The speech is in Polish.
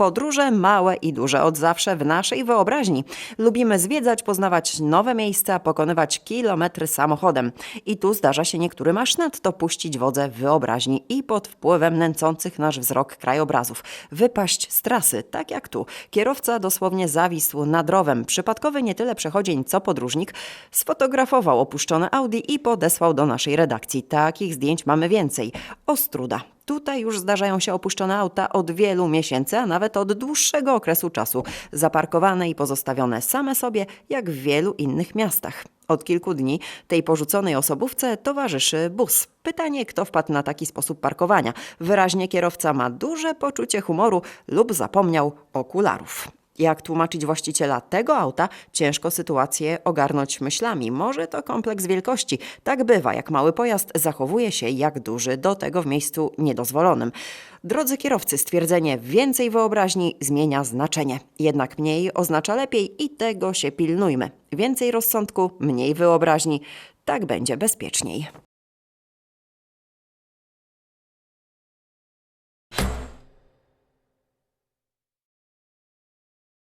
Podróże małe i duże od zawsze w naszej wyobraźni. Lubimy zwiedzać, poznawać nowe miejsca, pokonywać kilometry samochodem. I tu zdarza się niektórym aż nadto puścić wodze wyobraźni i pod wpływem nęcących nasz wzrok krajobrazów wypaść z trasy, tak jak tu. Kierowca dosłownie zawisł nad rowem. Przypadkowy nie tyle przechodzień, co podróżnik sfotografował opuszczone Audi i podesłał do naszej redakcji. Takich zdjęć mamy więcej. Ostruda. Tutaj już zdarzają się opuszczone auta od wielu miesięcy, a nawet od dłuższego okresu czasu, zaparkowane i pozostawione same sobie, jak w wielu innych miastach. Od kilku dni tej porzuconej osobówce towarzyszy bus. Pytanie, kto wpadł na taki sposób parkowania. Wyraźnie kierowca ma duże poczucie humoru lub zapomniał okularów. Jak tłumaczyć właściciela tego auta, ciężko sytuację ogarnąć myślami. Może to kompleks wielkości. Tak bywa, jak mały pojazd zachowuje się jak duży, do tego w miejscu niedozwolonym. Drodzy kierowcy, stwierdzenie więcej wyobraźni zmienia znaczenie. Jednak mniej oznacza lepiej i tego się pilnujmy. Więcej rozsądku, mniej wyobraźni. Tak będzie bezpieczniej.